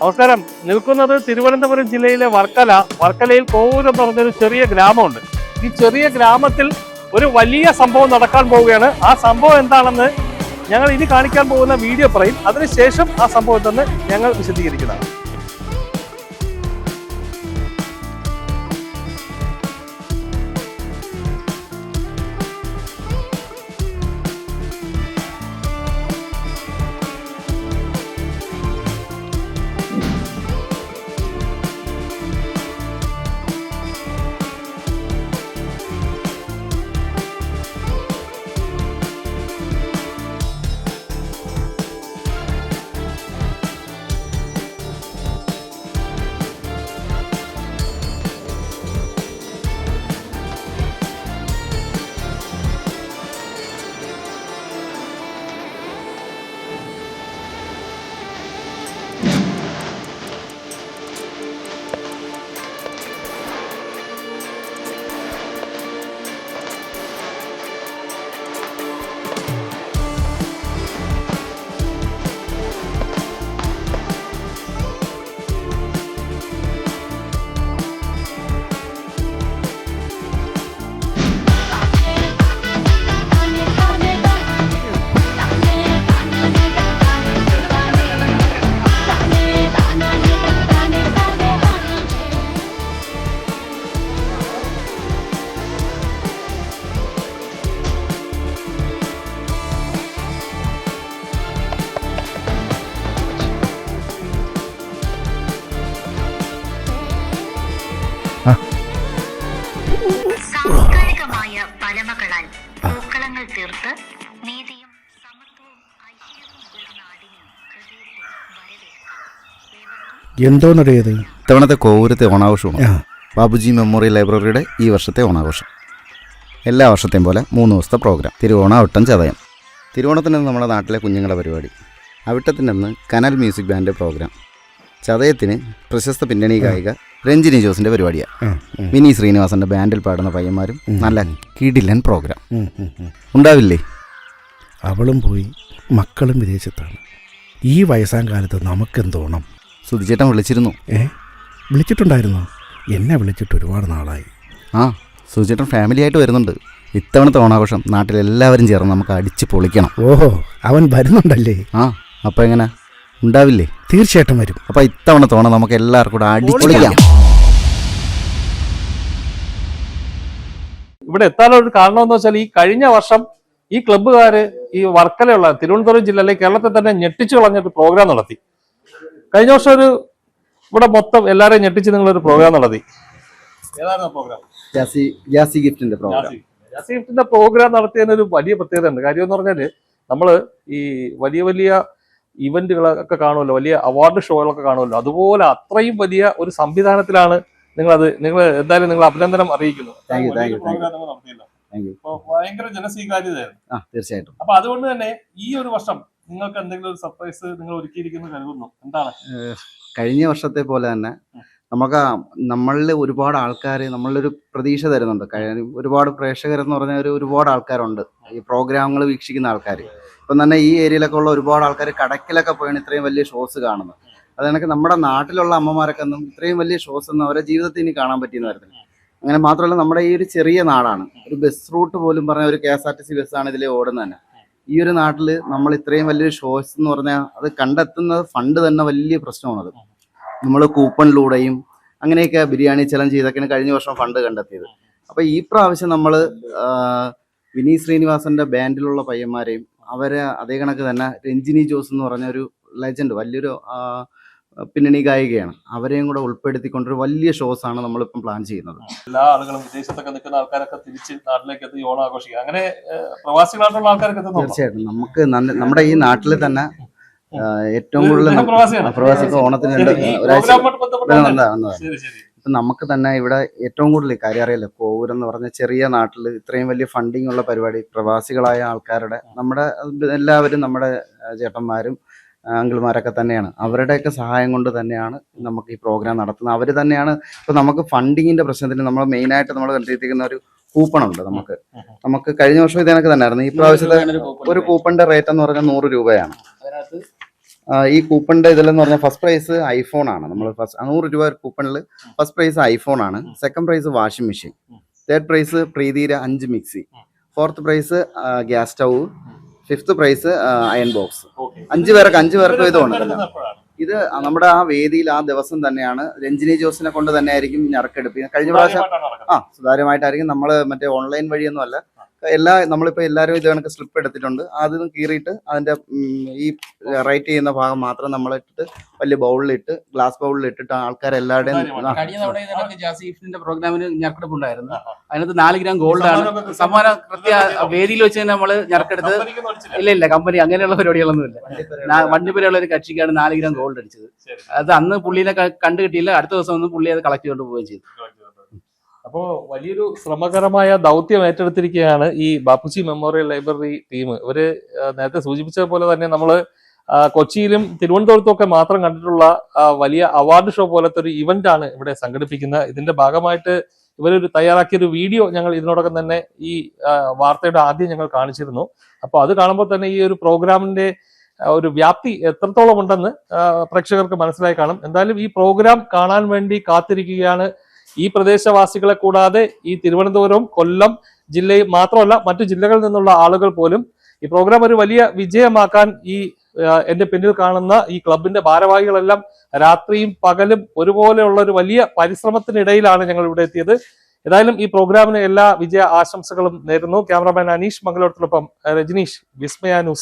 നമസ്കാരം. നിൽക്കുന്നത് തിരുവനന്തപുരം ജില്ലയിലെ വർക്കല. വർക്കലയിൽ കോവൂരം പറഞ്ഞൊരു ചെറിയ ഗ്രാമമുണ്ട്. ഈ ചെറിയ ഗ്രാമത്തിൽ ഒരു വലിയ സംഭവം നടക്കാൻ പോവുകയാണ്. ആ സംഭവം എന്താണെന്ന് ഞങ്ങൾ ഇനി കാണിക്കാൻ പോകുന്ന വീഡിയോ പറയും. അതിനുശേഷം ആ സംഭവം തന്നെ ഞങ്ങൾ വിശദീകരിക്കുന്നതാണ്. പൂക്കളങ്ങൾ നീതിയും സമത്വവും ഐശ്വര്യവും ഉള്ള ഹൃദയത്തിൽ വരവേൽക്കാം. ഏവർക്കും ഇത്തവണത്തെ കോവൂരത്തെ ഓണാഘോഷമാണ്? ബാബുജി മെമ്മോറിയൽ ലൈബ്രറിയുടെ ഈ വർഷത്തെ ഓണാഘോഷം. എല്ലാ വർഷത്തെയും പോലെ മൂന്ന് ദിവസത്തെ പ്രോഗ്രാം. തിരുവോണാവട്ടം ചതയം. തിരുവോണത്തിന് നമ്മുടെ നാട്ടിലെ കുഞ്ഞുങ്ങളുടെ പരിപാടി. അവിട്ടത്തിന്റെ അന്ന് കനൽ മ്യൂസിക് ബാൻഡ് പ്രോഗ്രാം. ചതയത്തിന് പ്രശസ്ത പിന്നണി ഗായിക രഞ്ജിനി ജോസിന്റെ പരിപാടിയാണ് മിനി ശ്രീനിവാസന്റെ ബാൻഡിൽ പാടുന്ന പയ്യന്മാരും നല്ല കിടിലൻ പ്രോഗ്രാം. ഉണ്ടാവില്ലേ? അവളും പോയി മക്കളും വിദേശത്താണ്. ഈ വയസ്സാം കാലത്ത് നമുക്കെന്തോണം? സുധിച്ചേട്ടൻ വിളിച്ചിരുന്നു. ഏ? വിളിച്ചിട്ടുണ്ടായിരുന്നോ? എന്നെ വിളിച്ചിട്ട് ഒരുപാട് നാളായി. ആ സുധിച്ചേട്ടൻ ഫാമിലി ആയിട്ട് വരുന്നുണ്ട്. ഇത്തവണത്തെ ഓണാഘോഷം നാട്ടിലെല്ലാവരും ചേർന്ന് നമുക്ക് അടിച്ച് പൊളിക്കണം. ഓഹോ അവൻ വരുന്നുണ്ടല്ലേ? ആ അപ്പോൾ എങ്ങനെ? ഉണ്ടാവില്ലേ? തീർച്ചയായിട്ടും വരും. അപ്പൊ ഇത്തവണ തോണ നമുക്ക് എല്ലാവർക്കും കൂടെ അടിച്ചൊളിക്കാം ഇവിടെ എത്താനുള്ള ഒരു കാരണം എന്ന് വെച്ചാൽ ഈ കഴിഞ്ഞ വർഷം ഈ ക്ലബ്ബുകാര് ഈ വർക്കലയുള്ള തിരുവനന്തപുരം ജില്ലയിലെ കേരളത്തിൽ തന്നെ ഞെട്ടിച്ചു കളഞ്ഞൊരു പ്രോഗ്രാം നടത്തി. കഴിഞ്ഞ വർഷം ഒരു ഇവിടെ മൊത്തം എല്ലാരെയും ഞെട്ടിച്ച് ഒരു പ്രോഗ്രാം നടത്തി. ഏതായിരുന്നു പ്രോഗ്രാം ജാസി ഗിഫ്റ്റിന്റെ പ്രോഗ്രാം യാസിഫിന്റെ പ്രോഗ്രാം നടത്തിയതിന് ഒരു വലിയ പ്രത്യേകത ഉണ്ട് കാര്യം എന്ന് പറഞ്ഞാൽ നമ്മൾ ഈ വലിയ വലിയ ഇവന്റുകളൊക്കെ കാണുമല്ലോ വലിയ അവാർഡ് ഷോകളൊക്കെ കാണുമല്ലോ. അതുപോലെ അത്രയും വലിയ ഒരു സംവിധാനത്തിലാണ് നിങ്ങൾ അത് നിങ്ങൾ എന്തായാലും നിങ്ങൾ അഭിനന്ദനം അറിയിക്കുന്നു. ഭയങ്കര ജനസ്വീകാര്യതയായിരുന്നു. ആ തീർച്ചയായിട്ടും. അപ്പൊ അതുകൊണ്ട് തന്നെ ഈ ഒരു വർഷം നിങ്ങൾക്ക് എന്തെങ്കിലും ഒരു സർപ്രൈസ് നിങ്ങൾ ഒരുക്കിയിരിക്കുന്നു കരുതുന്നു. എന്താണ്? കഴിഞ്ഞ വർഷത്തെ പോലെ തന്നെ നമുക്ക് ആ നമ്മളിൽ ഒരുപാട് ആൾക്കാർ നമ്മളൊരു പ്രതീക്ഷ തരുന്നുണ്ട്. കഴിഞ്ഞ ഒരുപാട് പ്രേക്ഷകരെന്ന് പറഞ്ഞ ഒരു ഒരുപാട് ആൾക്കാരുണ്ട്. ഈ പ്രോഗ്രാമുകൾ വീക്ഷിക്കുന്ന ആൾക്കാർ ഇപ്പം തന്നെ ഈ ഏരിയയിലൊക്കെ ഉള്ള ഒരുപാട് ആൾക്കാർ കടക്കിലൊക്കെ പോയാണ് ഇത്രയും വലിയ ഷോസ് കാണുന്നത്. അത് കണക്ക് നമ്മുടെ നാട്ടിലുള്ള അമ്മമാരൊക്കെ ഒന്നും ഇത്രയും വലിയ ഷോസ് ഒന്നും അവരുടെ ജീവിതത്തിൽ ഇനി കാണാൻ പറ്റിയെന്ന് വരത്തില്ല. അങ്ങനെ മാത്രമല്ല നമ്മുടെ ഈ ഒരു ചെറിയ നാടാണ്. ഒരു ബസ് റൂട്ട് പോലും പറഞ്ഞ ഒരു K S R T C ബസ്സാണ് ഇതിൽ ഓടുന്നത് തന്നെ. ഈ ഒരു നാട്ടിൽ നമ്മൾ ഇത്രയും വലിയൊരു ഷോസ് എന്ന് പറഞ്ഞാൽ അത് കണ്ടെത്തുന്നത് ഫണ്ട് തന്നെ വലിയ പ്രശ്നമാണത്. നമ്മൾ കൂപ്പണിലൂടെയും അങ്ങനെയൊക്കെ ബിരിയാണി ചലഞ്ച് ചെയ്തൊക്കെയാണ് കഴിഞ്ഞ വർഷം ഫണ്ട് കണ്ടെത്തിയത്. അപ്പോൾ ഈ പ്രാവശ്യം നമ്മൾ വിനീത് ശ്രീനിവാസന്റെ ബാൻഡിലുള്ള പയ്യന്മാരെയും അവരെ അതേ കണക്ക് തന്നെ രഞ്ജിനി ജോസ് എന്ന് പറഞ്ഞ ഒരു ലെജൻഡ് വലിയൊരു പിന്നണി ഗായികയാണ്. അവരെയും കൂടെ ഉൾപ്പെടുത്തിക്കൊണ്ടൊരു വലിയ ഷോസ് ആണ് നമ്മളിപ്പം പ്ലാൻ ചെയ്യുന്നത്. എല്ലാ ആളുകളും വിദേശത്തൊക്കെ നിൽക്കുന്ന ആൾക്കാരൊക്കെ തിരിച്ച് നാട്ടിലേക്ക് എത്തി ഓണം ആഘോഷിക്കുക. അങ്ങനെ പ്രവാസികളായിട്ടുള്ള ആൾക്കാരൊക്കെ തീർച്ചയായിട്ടും. നമുക്ക് നമ്മുടെ ഈ നാട്ടിൽ തന്നെ ഏറ്റവും കൂടുതൽ. പ്രവാസികൾ ഓണത്തിന് ഒരാഴ്ച വന്നതാണ് ഇപ്പൊ നമുക്ക് തന്നെ ഇവിടെ ഏറ്റവും കൂടുതൽ കാര്യം അറിയാലോ? കോവൂർ എന്ന് പറഞ്ഞ ചെറിയ നാട്ടിൽ ഇത്രയും വലിയ ഫണ്ടിങ് ഉള്ള പരിപാടി പ്രവാസികളായ ആൾക്കാരുടെ നമ്മുടെ എല്ലാവരും നമ്മുടെ ചേട്ടന്മാരും അങ്കിൾമാരൊക്കെ തന്നെയാണ്. അവരുടെയൊക്കെ സഹായം കൊണ്ട് തന്നെയാണ് നമുക്ക് ഈ പ്രോഗ്രാം നടത്തുന്നത്. അവർ തന്നെയാണ് ഇപ്പം നമുക്ക് ഫണ്ടിങ്ങിന്റെ പ്രശ്നത്തിന് നമ്മൾ മെയിനായിട്ട് നമ്മൾ കണ്ടെത്തിയിരിക്കുന്ന ഒരു കൂപ്പൺ ഉണ്ട് നമുക്ക്. നമുക്ക് കഴിഞ്ഞ വർഷം ഇതേനൊക്കെ തന്നെയായിരുന്നു ഈ പ്രാവശ്യത്തെ ഒരു കൂപ്പണിന്റെ റേറ്റ് എന്ന് പറഞ്ഞാൽ നൂറ് രൂപയാണ്. ഈ കൂപ്പണിന്റെ ഇതിലെന്ന് പറഞ്ഞാൽ ഫസ്റ്റ് പ്രൈസ് ഐഫോൺ ആണ്. നമ്മൾ ഫസ്റ്റ് നൂറ് രൂപ കൂപ്പണിൽ ഫസ്റ്റ് പ്രൈസ് ഐഫോൺ ആണ്. Second prize washing machine third prize പ്രീതിര അഞ്ച് mixie fourth prize gas stove fifth prize iron box അഞ്ച് പേർക്ക് അഞ്ച് പേർക്ക് ഇതുണ്ട് ഇത് നമ്മുടെ ആ വേദിയിൽ ആ ദിവസം തന്നെയാണ്. രഞ്ജിനി ജോസിനെ കൊണ്ട് തന്നെ ആയിരിക്കും ഞറക്കെടുപ്പ് കഴിഞ്ഞ പ്രാവശ്യം ആ സുതാര്യമായിട്ടായിരിക്കും നമ്മൾ മറ്റേ ഓൺലൈൻ വഴിയൊന്നും അല്ല എല്ലാ നമ്മളിപ്പോൾ എല്ലാവരും ഇത് കണക്ക് സ്ലിപ്പ് എടുത്തിട്ടുണ്ട്. അത് കീറിയിട്ട് അതിന്റെ ഈ റൈറ്റ് ചെയ്യുന്ന ഭാഗം മാത്രം നമ്മൾ ഇട്ടിട്ട് വലിയ ബൗളിലിട്ട് ഗ്ലാസ് ബൗളിൽ ഇട്ടിട്ട് ആൾക്കാരെല്ലാവരുടെയും പ്രോഗ്രാമിന് ഞെരക്കെടുപ്പ് ഉണ്ടായിരുന്നു അതിനകത്ത് നാല് ഗ്രാം ഗോൾഡ് ആണ്. സമ്മാനം കൃത്യ വേദിയിൽ വെച്ച് തന്നെ നമ്മൾ ഞെരക്കെടുത്ത് ഇല്ല ഇല്ല കമ്പനി അങ്ങനെയുള്ള പരിപാടികളൊന്നും ഇല്ല. വണ്ടിപ്പുരയുള്ള ഒരു കക്ഷിക്കാണ് നാല് ഗ്രാം ഗോൾഡ് അടിച്ചത്. അത് അന്ന് പുള്ളിനെ കണ്ടുകിട്ടിയില്ല കണ്ടു കിട്ടിയില്ല. അടുത്ത ദിവസം ഒന്ന് പുള്ളി അത് കളക്ട് ചെയ്തുകൊണ്ട് പോവുകയും ചെയ്തു. അപ്പോ വലിയൊരു ശ്രമകരമായ ദൗത്യം ഏറ്റെടുത്തിരിക്കുകയാണ് ഈ ബാപ്പുജി മെമ്മോറിയൽ ലൈബ്രറി ടീം. ഇവർ നേരത്തെ സൂചിപ്പിച്ച പോലെ തന്നെ നമ്മൾ കൊച്ചിയിലും തിരുവനന്തപുരത്തും ഒക്കെ മാത്രം കണ്ടിട്ടുള്ള വലിയ അവാർഡ് ഷോ പോലത്തെ ഒരു ഇവന്റ് ആണ് ഇവിടെ സംഘടിപ്പിക്കുന്നത്. ഇതിന്റെ ഭാഗമായിട്ട് ഇവരൊരു തയ്യാറാക്കിയ ഒരു വീഡിയോ ഞങ്ങൾ ഇതിനോടകം തന്നെ ഈ വാർത്തയുടെ ആദ്യം ഞങ്ങൾ കാണിച്ചിരുന്നു. അപ്പോൾ അത് കാണുമ്പോൾ തന്നെ ഈ ഒരു പ്രോഗ്രാമിന്റെ ഒരു വ്യാപ്തി എത്രത്തോളം ഉണ്ടെന്ന് പ്രേക്ഷകർക്ക് മനസ്സിലായി കാണും. എന്തായാലും ഈ പ്രോഗ്രാം കാണാൻ വേണ്ടി കാത്തിരിക്കുകയാണ് ഈ പ്രദേശവാസികളെ കൂടാതെ ഈ തിരുവനന്തപുരം കൊല്ലം ജില്ലയിൽ മാത്രമല്ല മറ്റു ജില്ലകളിൽ നിന്നുള്ള ആളുകൾ പോലും ഈ പ്രോഗ്രാം ഒരു വലിയ വിജയമാക്കാൻ ഈ എന്റെ പിന്നിൽ കാണുന്ന ഈ ക്ലബിന്റെ ഭാരവാഹികളെല്ലാം രാത്രിയും പകലും ഒരുപോലെയുള്ള ഒരു വലിയ പരിശ്രമത്തിനിടയിലാണ് ഞങ്ങൾ ഇവിടെ എത്തിയത്. ഏതായാലും ഈ പ്രോഗ്രാമിന് എല്ലാ വിജയ ആശംസകളും നേരുന്നു. ക്യാമറാമാൻ അനീഷ് മംഗലോടത്തിനൊപ്പം രജനീഷ് വിസ്മയ ന്യൂസ്.